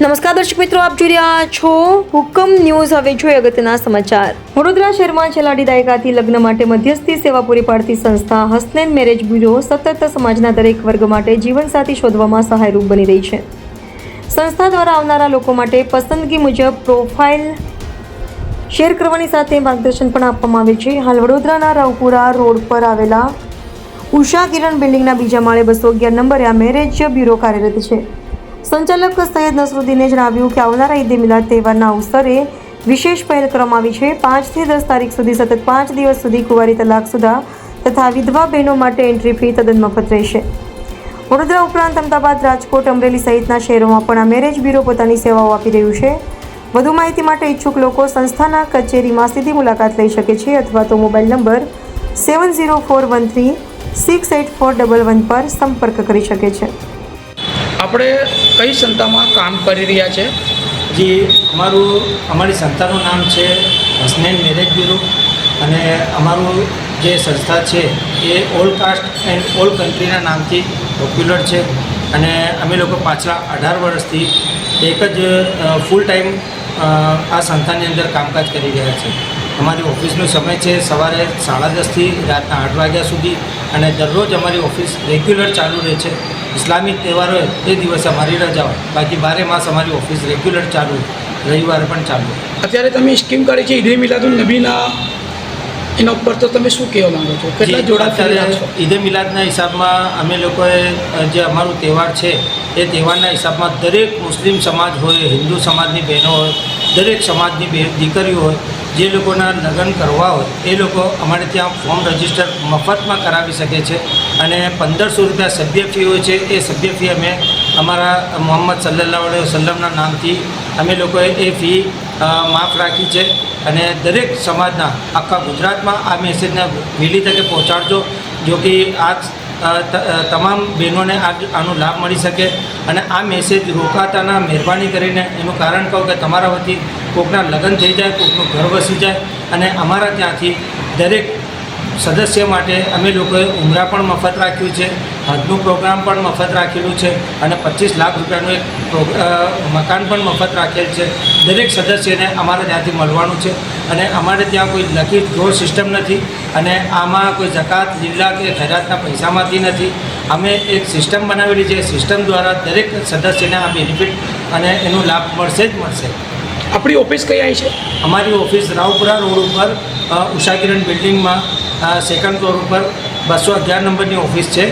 નમસ્કાર દર્શક મિત્રો, આપ જોઈ રહ્યા છો હુકમ ન્યૂઝ. હવે જોઈએ અગત્યના સમાચાર. વડોદરા શહેરમાં છેલ્લા અઢી દાયકાથી લગ્ન માટે મધ્યસ્થી સેવા પૂરી પાડતી સંસ્થા હસનેન મેરેજ બ્યુરો સતત સમાજના દરેક વર્ગ માટે જીવનસાથી શોધવામાં સહાયરૂપ બની રહી છે. સંસ્થા દ્વારા આવનારા લોકો માટે પસંદગી મુજબ પ્રોફાઇલ શેર કરવાની સાથે માર્ગદર્શન પણ આપવામાં આવે છે. હાલ વડોદરાના રાવપુરા રોડ પર આવેલા ઉષા કિરણ બિલ્ડિંગના બીજા માળે બસો અગિયાર નંબરે આ મેરેજ બ્યુરો કાર્યરત છે. સંચાલક સૈયદ નસરુદ્દીને જણાવ્યું કે આવનારા ઈદે મિલાદ તહેવારના અવસરે વિશેષ પહેલ કરવામાં આવી છે. પાંચથી દસ તારીખ સુધી સતત પાંચ દિવસ સુધી કુંવારી તલાક સુધા તથા વિધવા બહેનો માટે એન્ટ્રી ફી તદ્દન મફત રહેશે. વડોદરા ઉપરાંત અમદાવાદ, રાજકોટ, અમરેલી સહિતના શહેરોમાં પણ આ મેરેજ બ્યુરો પોતાની સેવાઓ આપી રહ્યું છે. વધુ માહિતી માટે ઈચ્છુક લોકો સંસ્થાના કચેરીમાં સીધી મુલાકાત લઈ શકે છે અથવા તો mobile number seven zero four one three six eight four double one પર સંપર્ક કરી શકે છે. આપણે કઈ સંસ્થામાં કામ કરી રહ્યા છે? જી, અમારું, અમારી સંસ્થાનું નામ છે હસનેન મેરેજ બ્યુરો અને અમારું જે સંસ્થા છે એ ઓલ કાસ્ટ એન્ડ ઓલ કન્ટ્રીના નામથી પોપ્યુલર છે અને અમે લોકો પાછલા અઢાર વર્ષથી એક જ ફૂલ ટાઈમ આ સંસ્થાની અંદર કામકાજ કરી રહ્યા છે. અમારી ઓફિસનો સમય છે સવારે સાડા દસથી રાતના આઠ વાગ્યા સુધી અને દરરોજ અમારી ઓફિસ રેગ્યુલર ચાલુ રહે છે. ઇસ્લામિક તહેવાર હોય એ દિવસે અમારી રજા હોય. બાકી બારે માસ અમારી ઓફિસ રેગ્યુલર ચાલુ રવિવારે પણ ચાલુ અત્યારે તમે સ્કીમ કાઢી છે ઈદે મિલાદુલ નબીના. એના ઉપર તો તમે શું કહેવા માંગો છો? કેટલા જોડા ઈદે મિલાદના હિસાબમાં અમે લોકોએ જે અમારો તહેવાર છે એ તહેવારના હિસાબમાં દરેક મુસ્લિમ સમાજ હોય હિન્દુ સમાજની બહેનો હોય દરેક સમાજની બે દીકરીઓ હોય જે લોકોના લગ્ન કરવા હોય, એ લોકો અમારે ત્યાં ફોર્મ રજિસ્ટર મફતમાં કરાવી શકે છે અને પંદરસો રૂપિયા સભ્ય ફી હોય છે. એ સભ્ય ફી અમે અમારા મોહમ્મદ સલ્લાહ અલૈહિ વસલ્લમના નામથી અમે લોકોએ એ ફી માફ રાખી છે અને દરેક સમાજના આખા ગુજરાતમાં આ મેસેજને વહેલી તકે પહોંચાડજો. જો કે આ તમામ બહેનોને આનો લાભ મળી શકે અને આ મેસેજ રોકાતાના મહેરબાની કરીને એનું કારણ કહું કે તમારા વતી કોકના લગ્ન થઈ જાય, કોકનું ઘર વસી જાય અને અમારા ત્યાંથી દરેક સદસ્ય માટે અમે લોકોએ ઉમરા પણ મફત રાખ્યું છે હજનું પ્રોગ્રામ પણ મફત રાખેલું છે અને પચીસ લાખ રૂપિયાનું એક મકાન પણ મફત રાખેલ છે. દરેક સદસ્યને અમારે ત્યાંથી મળવાનું છે અને અમારે ત્યાં કોઈ લકી ડ્રો સિસ્ટમ નથી અને આમાં કોઈ જકાત લીલા કે ખૈરાતના પૈસામાંથી નથી. અમે એક સિસ્ટમ બનાવેલી છે સિસ્ટમ દ્વારા દરેક સદસ્યને આ બેનિફિટ અને એનો લાભ મળશે જ મળશે. આપણી ઓફિસ કઈ આવી છે? અમારી ઓફિસ રાવપુરા રોડ ઉપર ઉષા બિલ્ડિંગમાં સેકન્ડ ફ્લોર ઉપર બસો અગિયાર નંબરની ઓફિસ છે.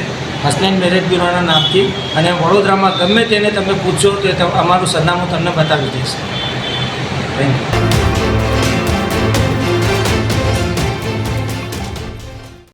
હસનૈન મેરેજ બ્યુરોના નામથી. અને વડોદરામાં ગમે તેને તમે પૂછશો તે અમારું સરનામું તમને બતાવી દઈશ. Thank you